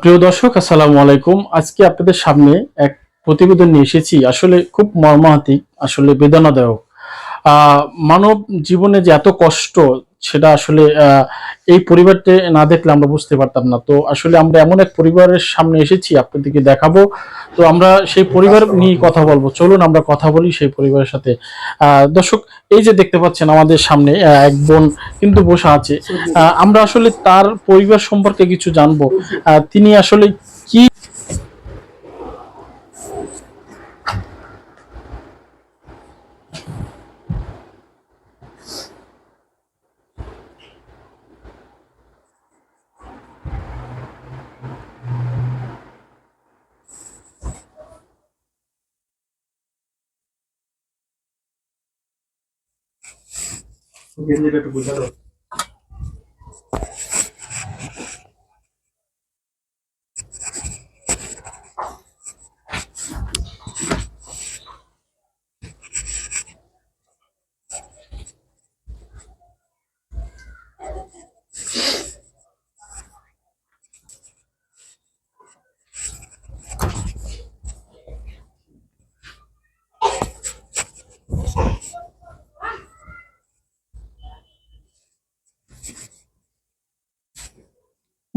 প্রিয় দর্শক, আসসালামু আলাইকুম। আজকে আপনাদের সামনে এক প্রতিবেদন নিয়ে এসেছি। আসলে খুব মর্মাহাতিক আসলে বেদনাদায়ক। মানব জীবনে যে এত কষ্ট সেটা আসলে আহ, এই পরিবারটা না দেখলে আমরা বুঝতে পারতাম না। তো আসলে আমরা এমন এক পরিবারের সামনে এসেছি আপনাদেরকে দেখাবো। তো আমরা সেই পরিবার নিয়ে কথা বলব। চলুন আমরা কথা বলি সেই পরিবারের সাথে। আহ, দর্শক এই যে দেখতে পাচ্ছেন আমাদের সামনে এক বোন কিন্তু বসে আছে। আহ, আমরা আসলে তার পরিবার সম্পর্কে কিছু জানব। আহ, তিনি আসলে কি Subiendo y retrocutando.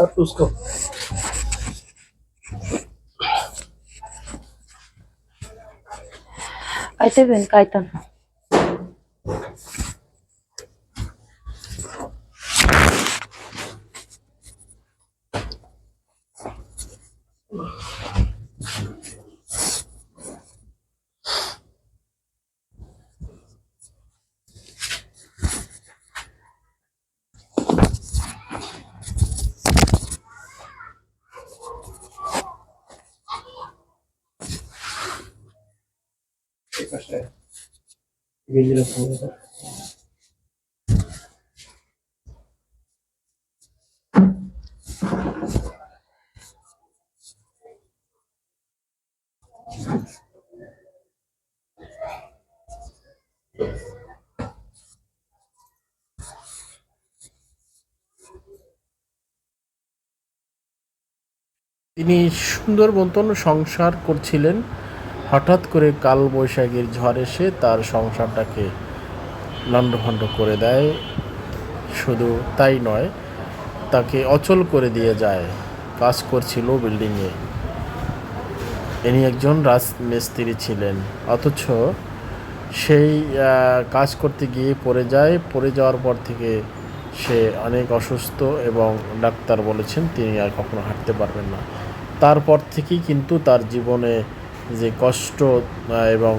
अब उसको ऐसे कायतन Ugh. তিনি গেঞ্জিটা খুলে তিনি সংসার করছিলেন। হঠাৎ করে কাল বৈশাখীর ঝড় এসে তার সংসারটাকে লণ্ডভণ্ড করে দেয়। শুধু তাই নয়, তাকে অচল করে দিয়ে যায়, কাজ করছিল বিল্ডিংয়ে। ইনি একজন রাজমিস্ত্রি ছিলেন, অথচ সেই কাজ করতে গিয়ে পড়ে যায়। পড়ে যাওয়ার পর থেকে সে অনেক অসুস্থ এবং ডাক্তার বলেছেন তিনি আর কখনো হাঁটতে পারবেন না। তারপর থেকেই কিন্তু তার জীবনে যে কষ্ট এবং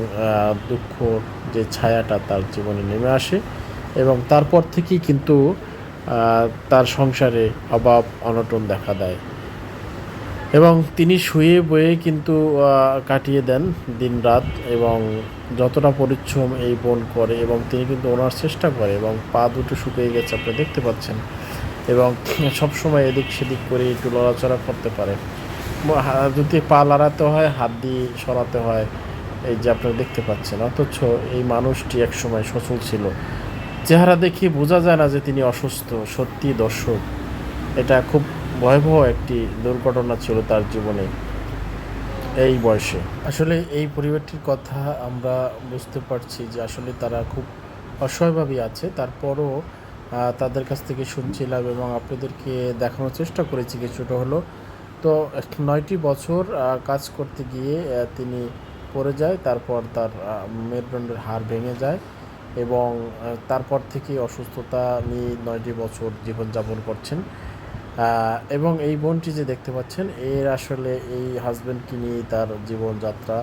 দুঃখ যে ছায়াটা তার জীবনে নেমে আসে এবং তারপর থেকেই কিন্তু তার সংসারে অভাব, অনটন দেখা দেয়। এবং তিনি শুয়ে বয়ে কিন্তু কাটিয়ে দেন দিনরাত এবং যতটা পরিশ্রম এই বোন করে এবং তিনি কিন্তু ওনার চেষ্টা করে এবং পা দুটো শুকিয়ে গেছে, আপনি দেখতে পাচ্ছেন। এবং সবসময় এদিক সেদিক করে একটু লড়াচড়া করতে পারে। যদি পা লড়াতে হয়, হাত দিয়ে সরাতে হয়, এই যে আপনারা দেখতে পাচ্ছেন, অথচ এই মানুষটি একসময় সচল ছিল। চেহারা দেখে বোঝা যায় না যে তিনি অসুস্থ সত্যি দর্শক। এটা খুব ভয়াবহ একটি দুর্ঘটনা ছিল তার জীবনে, এই বয়সে। আসলে এই পরিবারটির কথা আমরা বুঝতে পারছি যে আসলে তারা খুব অসহায়ভাবে আছে। তারপরও তাদের কাছ থেকে শুনছিলাম এবং আপনাদেরকে দেখানোর চেষ্টা করেছি, কিছুটা হলো তো নয়টি বছর কাজ করতে গিয়ে তিনি পড়ে যায়, তারপর তার মেরুদণ্ডের হাড় ভেঙে যায় এবং তারপর থেকে অসুস্থতা নিয়ে নয়টি বছর জীবনযাপন করছেন। এবং এই বোনটি যে দেখতে পাচ্ছেন, এর আসলে এই হাজব্যান্ডকে নিয়ে তার জীবনযাত্রা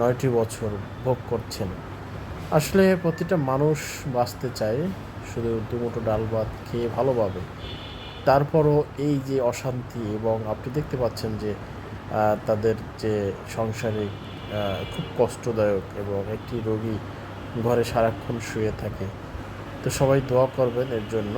নয়টি বছর ভোগ করছেন। আসলে প্রতিটা মানুষ বাঁচতে চায়, শুধু দুমুঠো ডাল ভাত খেয়ে ভালোভাবে তারপরও এই যে অশান্তি এবং আপনি দেখতে পাচ্ছেন যে তাদের যে সংসারে খুব কষ্টদায়ক এবং একটি রোগী ঘরে সারাক্ষণ শুয়ে থাকে। তো সবাই দোয়া করবেন এর জন্য।